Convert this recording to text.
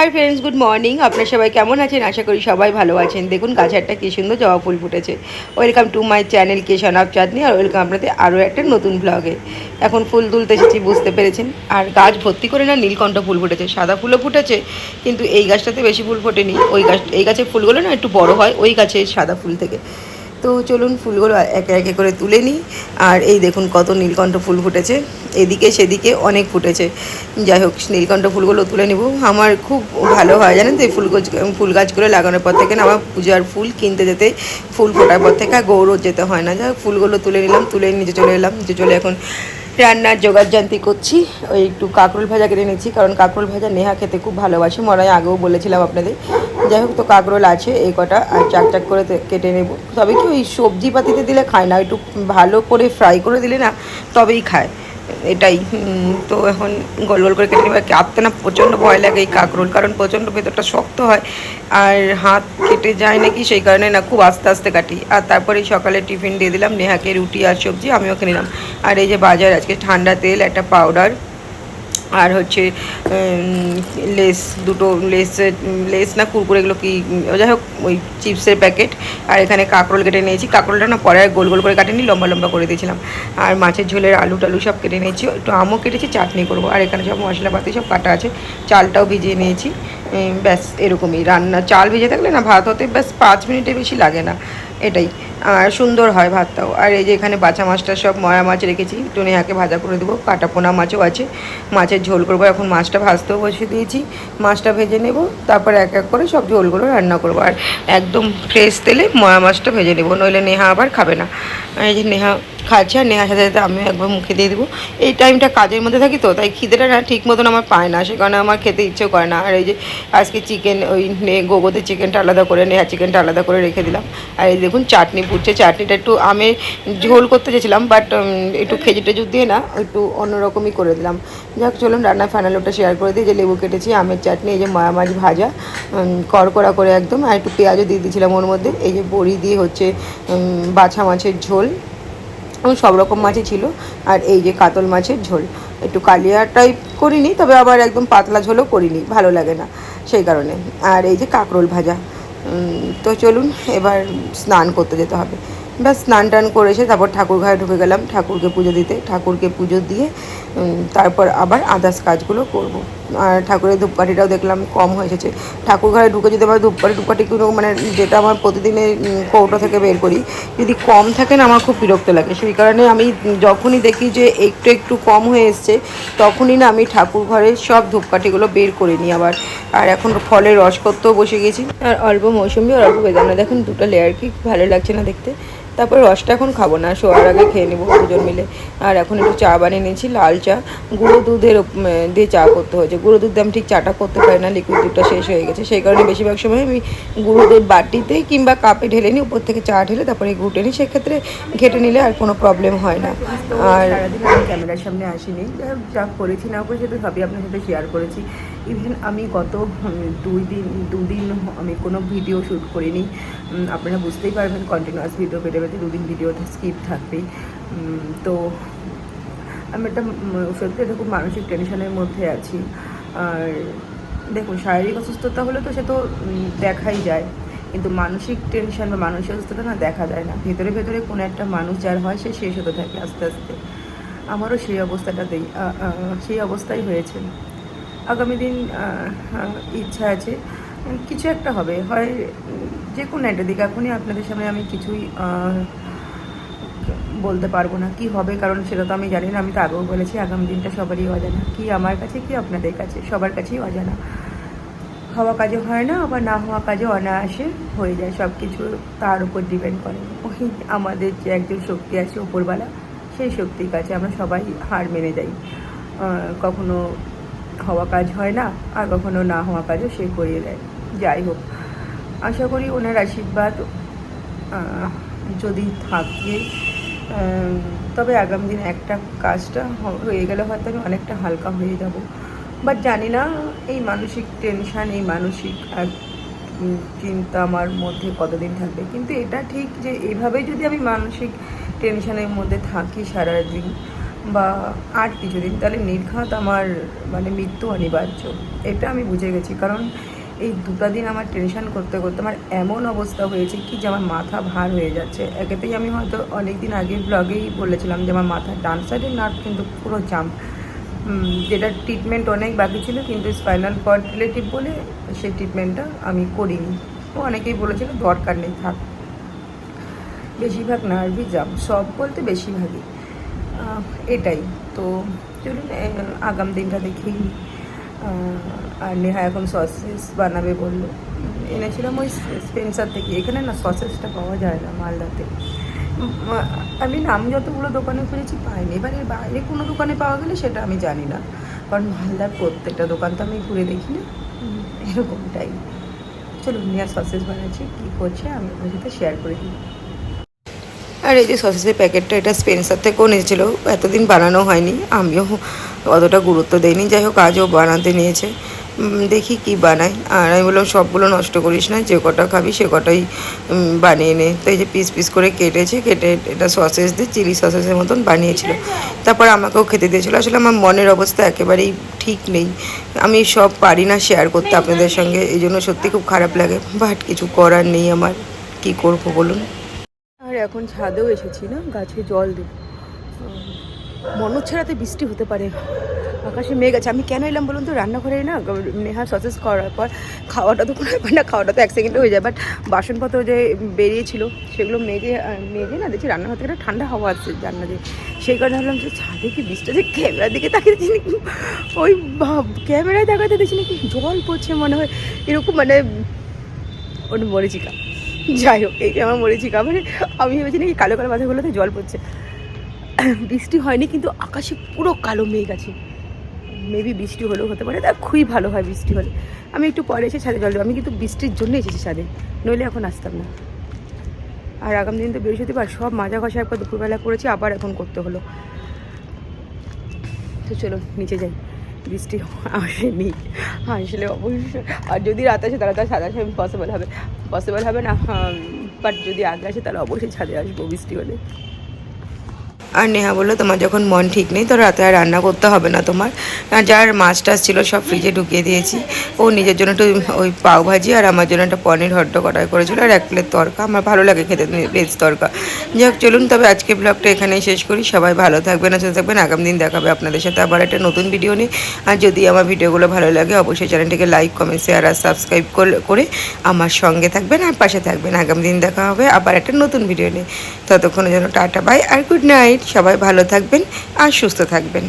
Hi friends good morning আপনার সবাই কেমন আছেন? আশা করি সবাই ভালো আছেন। দেখুন গাছে একটা কি সুন্দর জবা ফুল ফুটেছে। ওয়েলকাম টু মাই চ্যানেল কেশন অফ চাঁদনি আর ওয়েলকাম আপনাদের আরও একটা নতুন ব্লগে এখন ফুল তুলতে এসেছি, বুঝতে পেরেছেন? আর গাছ ভর্তি করে না নীলকণ্ঠ ফুল ফুটেছে। সাদা ফুলও ফুটেছে, কিন্তু এই গাছটাতে বেশি ফুল ফোটেনি। ওই গাছ, এই গাছের ফুলগুলো না একটু বড় হয়, ওই গাছের সাদা ফুল থেকে। তো চলুন ফুলগুলো একে একে করে তুলে নিই। আর এই দেখুন কত নীলকণ্ঠ ফুল ফুটেছে। এদিকে সেদিকে অনেক ফুটেছে। যাই হোক, নীলকণ্ঠ ফুলগুলো তুলে নেব। আমার খুব ভালো হয় জানেন তো এই ফুল গাছ ফুল গাছগুলো লাগানোর পর থেকে না আমার পূজার ফুল কিনতে যেতে ফুল ফোটার পর থেকে গৌরব যেতে হয় না। যাই ফুলগুলো তুলে নিলাম, তুলে নিচে চলে এলাম। নিচে চলে এখন রান্নার জোগাড়যন্ত্রী করছি। ওই একটু কাঁকরোল ভাজা কেটে নিচ্ছি, কারণ কাঁকরোল ভাজা নেহা খেতে খুব ভালোবাসে। হয় আগেও বলেছিলাম আপনাদের। যাই হোক, তো কাঁকরোল আছে, এই কটা, আর চাক চাক করে কেটে নেব। তবে কি ওই সবজি পাতিতে দিলে খায় না, একটু ভালো করে ফ্রাই করে দিলে না, তবেই খায়। এটাই তো এখন গোল গোল করে কেটে নেবে। কাটতে না প্রচণ্ড ভয় লাগে এই কাঁকরোল, কারণ প্রচণ্ড ভেতরটা শক্ত হয়, আর হাত কেটে যায় নাকি সেই কারণে না খুব আস্তে আস্তে কাটি। আর তারপরে সকালে টিফিন দিয়ে দিলাম, নেহাকে রুটি আর সবজি আমিও খেয়ে নিলাম। আর এই যে বাজার, আজকে ঠান্ডা তেল, একটা পাউডার আর হচ্ছে লেস, দুটো লেস লেস না কুরকুরে এগুলো কি, যাই হোক, ওই চিপসের প্যাকেট। আর এখানে কাঁকরোল কেটে নিয়েছি। কাঁকরোলটা না পরে গোল গোল করে কাটেনি, লম্বা লম্বা করে দিয়েছিলাম। আর মাছের ঝোলের আলু টালু সব কেটে নিয়েছি। একটু আমও কেটেছি, চাটনি করব। আর এখানে সব মশলাপাতি সব কাটা আছে। চালটাও ভিজিয়ে নিয়েছি। ব্যাস, এরকমই রান্না। চাল ভিজে থাকলে না ভাত হতে, ব্যাস, পাঁচ মিনিটে বেশি লাগে না। এটাই। আর সুন্দর হয় ভাতটাও। আর এই যে এখানে বাছা মাছটা সব ময়া মাছ রেখেছি। একটু নেহাকে ভাজা করে দেবো। কাটা পোনা মাছও আছে। মাছের ঝোল করব। এখন মাছটা ভাজতেও বসে দিয়েছি। মাছটা ভেজে নেব। তারপর এক এক করে সব ঝোলগুলো রান্না করব। আর একদম ফ্রেশ তেলে ময়া মাছটা ভেজে নেব। নইলে নেহা আবার খাবে না। এই যে নেহা খাচ্ছে আর নেহার সাথে সাথে আমি একবার মুখে দিয়ে দেবো। এই টাইমটা কাজের মধ্যে থাকি তো তাই খিদেটা না ঠিক মতন আমার পায় না। সে কারণে আমার খেতে ইচ্ছে করে না। আর এই যে আজকে চিকেন ওই নে- গোগোতে চিকেনটা আলাদা করে নেহা চিকেনটা আলাদা করে রেখে দিলাম। আর এই দেখুন চাটনি পুড়ছে চাটনিটা একটু আমি ঝোল করতে চেয়েছিলাম বাট একটু খেজুর টেজুর দিয়ে না একটু অন্যরকমই করে দিলাম। যাক চলুন রান্নার ফাইনাল ওটা শেয়ার করে দিই। যে লেবু কেটেছি আমের চাটনি এই যে ময়া মাছ ভাজা উম, কড়কড়া করে একদম। আর একটু পেঁয়াজও দিয়ে দিয়েছিলাম ওর মধ্যে। এই যে বড়ি দিয়ে হচ্ছে বাছা মাছের ঝোল। সব রকম মাছই ছিল। আর এই যে কাতল মাছের ঝোল, একটু কালিয়া টাইপ করিনি, তবে আবার একদম পাতলা ঝোলও করিনি, ভালো লাগে না সেই কারণে। আর এই যে কাঁকরোল ভাজা তো চলুন এবার স্নান করতে যেতে হবে। ব্যাস, স্নান টান করে এসে তারপর ঠাকুর ঘরে ঢুকে গেলাম, ঠাকুরকে পুজো দিতে। ঠাকুরকে পুজো দিয়ে তারপর আবার আদার্স কাজগুলো করব। ঠাকুরের ধূপকাঠিটাও দেখলাম কম হয়ে এসেছে। ঠাকুর ঘরে ঢুকে যদি আমার ধূপকাঠি কোনো মানে যেটা আমার প্রতিদিনের উম, কৌটো থেকে বের করি যদি কম থাকে না আমার খুব বিরক্ত লাগে। সেই কারণে আমি যখনই দেখি যে একটু একটু কম হয়ে এসছে তখনই না আমি ঠাকুর ঘরের সব ধূপকাঠিগুলো বের করে নিই আবার। আর এখন ফলের রস করতেও বসে গেছি। আর অল্প মৌসুমি আর অল্প বেদানা। দেখুন দুটো লেয়ার কি ভালো লাগছে না দেখতে। তারপর রসটা এখন খাব না শোয়ার আগে খেয়ে নেব দুজন মিলে। আর এখন একটু চা বানিয়ে নিয়েছি লাল চা। গুঁড়ো দুধের দিয়ে চা করতে হয়েছে। গুঁড়ো দুধ দিয়ে আমি ঠিক চাটা করতে পারি না লিকুইড দুধটা শেষ হয়ে গেছে। সেই কারণে বেশিরভাগ সময় আমি গুঁড়ো দুধ বাটিতে কিংবা কাপে ঢেলে নিই উপর থেকে চা ঢেলে তারপরে ঘুটে নিই। সেক্ষেত্রে ঘেটে নিলে আর কোনো প্রবলেম হয় না। আর ক্যামেরার সামনে আসিনি। যা করেছি না করেছি তো সবই আপনার সাথে শেয়ার করেছি। ইভেন আমি গত দুই দিন দুদিন আমি কোনো ভিডিও শ্যুট করিনি। আপনারা বুঝতেই পারবেন কন্টিনিউয়াস ভিডিও পেতে পেতে দুদিন ভিডিওতে স্কিপ থাকবেই উম, তো আমি একটা সত্যি একটা খুব মানসিক টেনশনের মধ্যে আছি। আর দেখুন শারীরিক অসুস্থতা হলে তো সে তো দেখাই যায়। কিন্তু মানসিক টেনশন বা মানসিক অসুস্থতা না দেখা যায় না। ভেতরে ভেতরে কোনো একটা মানুষ যার হয় সে শেষ হতে থাকে আস্তে আস্তে। আমারও সেই অবস্থাটাতেই সেই অবস্থাই হয়েছে। আগামী দিন ইচ্ছা আছে। কিছু একটা হবে। হয়, যে কোনো একটা দিক। এখনই আপনাদের সামনে আমি কিছুই বলতে পারব না কি হবে, কারণ সেটা তো আমি জানি না। আমি তো আগেও বলেছি, আগামী দিনটা সবারই অজানা। কি আমার কাছে, কি আপনাদের কাছে, সবার কাছেই অজানা। হওয়া কাজে হয় না, আবার না হওয়া কাজে অনায়াসে হয়ে যায়। সব কিছু তার উপর ডিপেন্ড করে। ওই আমাদের যে একজন শক্তি আছে উপরবেলা সেই শক্তির কাছে আমরা সবাই হার মেনে যাই। কখনো হওয়া কাজ হয় না, আর কখনো না হওয়া কাজও সে করিয়ে দেয় যাই হোক, আশা করি ওনার আশীর্বাদ যদি থাকে তবে আগামী দিনে একটা কাজটা হয়ে গেলে হয়তো আমি অনেকটা হালকা হয়ে যাব। বাট জানি না, এই মানসিক টেনশান এই মানসিক চিন্তা আমার মধ্যে কতদিন থাকবে। কিন্তু এটা ঠিক যে এভাবে যদি আমি মানসিক টেনশানের মধ্যে থাকি সারা দিন বা আর কিছুদিন। তাহলে নির্ঘাত আমার মানে মৃত্যু অনিবার্য। এটা আমি বুঝে গেছি। কারণ এই দুটা দিন আমার টেনশন করতে করতে আমার এমন অবস্থা হয়েছে কি যে আমার মাথা ভার হয়ে যাচ্ছে। একেতেই আমি হয়তো অনেক দিন আগে ব্লগেই বলেছিলাম যে আমার মাথার ডান সাইডের নার্ভ কিন্তু পুরো জাম যেটা ট্রিটমেন্ট অনেক বাকি ছিল কিন্তু স্পাইনাল কর্ড রিলেটিভ বলে সেই ট্রিটমেন্টটা আমি করিনি। ও অনেকেই বলেছিল দরকার নেই, থাক। বেশিরভাগ নার্ভই জাম সব বলতে বেশিরভাগই। এটাই। তো চলুন আগাম দিনটা দেখি। আর নেহা এখন সসেস বানাবে বলল। এনেছিলাম ওই স্পেন্সার থেকে। এখানে না সসেসটা পাওয়া যায় না মালদাতে। আমি নাম যতগুলো দোকানে খুঁজেছি পাইনি। এবার এর বাইরে কোনো দোকানে পাওয়া গেলে সেটা আমি জানি না। কারণ মালদার প্রত্যেকটা দোকান তো আমি ঘুরে দেখি না। এরকমটাই। চলুন, নেহা সসেস বানাচ্ছি, কী করছে আমি আপনার সাথে শেয়ার করে দিই। আর এই যে সসেসের প্যাকেটটা এটা স্পেন্সার থেকেও নিয়েছিল। এতদিন বানানো হয়নি আমিও অতটা গুরুত্ব দেইনি। যাই হোক আজও বানাতে নিয়েছে। দেখি কি বানাই আর আমি বললাম সবগুলো নষ্ট করিস না যে কটা খাবি সে কটাই বানিয়ে নে। তো এই যে পিস পিস করে কেটেছে কেটে এটা সসেস দিয়ে চিলি সসেসের মতন বানিয়েছিল। তারপর আমাকেও খেতে দিয়েছিল। আসলে আমার মনের অবস্থা একেবারেই ঠিক নেই। আমি সব পারি না শেয়ার করতে আপনাদের সঙ্গে। এই জন্য সত্যি খুব খারাপ লাগে। বাট কিছু করার নেই আমার। কি করব বলুন? আর এখন ছাদেও এসেছি না গাছে জল দেব মনে হচ্ছে বৃষ্টি হতে পারে। আকাশে মেঘ আছে। আমি কেন এলাম বলুন তো? রান্নাঘরে না নেহা সসেস করার পর খাওয়াটা তো কোনো না খাওয়াটা তো এক সেকেন্ডে হয়ে যায়। বাট বাসনপত্র যে বেরিয়েছিল সেগুলো আহ, মেঘে না দেখছি রান্নাঘর থেকে একটা ঠান্ডা হাওয়া আসছে জানলা দিয়ে। সেই কারণে ভাবলাম যে ছাদে কি বৃষ্টি যে ক্যামেরার দিকে তাকিয়ে দেখছি নাকি? ওই ক্যামেরায় তাকাতে দেখছি নাকি? জল পড়ছে মনে হয়। এরকম মানে ওটা মরিচিকা যাই হোক, এই যে আমার মরেছি মানে আমি ভেবেছি নাকি কালো কালো মাথাগুলোতে জল পড়ছে। বৃষ্টি হয়নি, কিন্তু আকাশে পুরো কালো মেঘ আছে। মেবি বৃষ্টি হলেও হতে পারে, তা খুবই ভালো হয় বৃষ্টি হলে। আমি একটু পরে এসে ছাদে জল দেবো, আমি কিন্তু বৃষ্টির জন্য এসেছি ছাদে, নইলে এখন আসতাম না। আর আগামী দিন তো বৃহস্পতিবার, সব মাজা ঘষা একবার দুপুরবেলা করেছি, আবার এখন করতে হলো। তো চলো, নিচে যাই। বৃষ্টি আসেনি আসলে অবশ্যই আর যদি রাত আসে তাহলে তো সাদা আমি পসিবল হবে। পসিবল হবে না বাট যদি আগে আসে তাহলে অবশ্যই ছাদে আসব বৃষ্টি হলে। আর নেহা বলল, তোমার যখন মন ঠিক নেই, তো রাতে আর রান্না করতে হবে না তোমার। যার মাছ টাছ ছিল, সব ফ্রিজে ঢুকিয়ে দিয়েছি। ও নিজের জন্য একটু ওই পাও ভাজি আর আমার জন্য একটা পনির হট্ট কটাই করেছিল আর এক প্লেট তরকা। আমার ভালো লাগে খেতে, ভেজ তরকা। যাই হোক চলুন তবে আজকে ব্লগটা এখানেই শেষ করি। সবাই ভালো থাকবেন সুস্থ থাকবেন। আগামী দিন দেখাবে আপনাদের সাথে আবার একটা নতুন ভিডিও নিয়ে। আর যদি আমার ভিডিওগুলো ভালো লাগে, অবশ্যই চ্যানেলটিকে লাইক কমেন্ট শেয়ার আর সাবস্ক্রাইব করে আমার সঙ্গে থাকবেন আর পাশে থাকবেন। আগামী দিন দেখা হবে আবার একটা নতুন ভিডিও নিয়ে। ততক্ষণের জন্য টাটা বাই আর গুড নাইট। সবাই ভালো থাকবেন আর সুস্থ থাকবেন।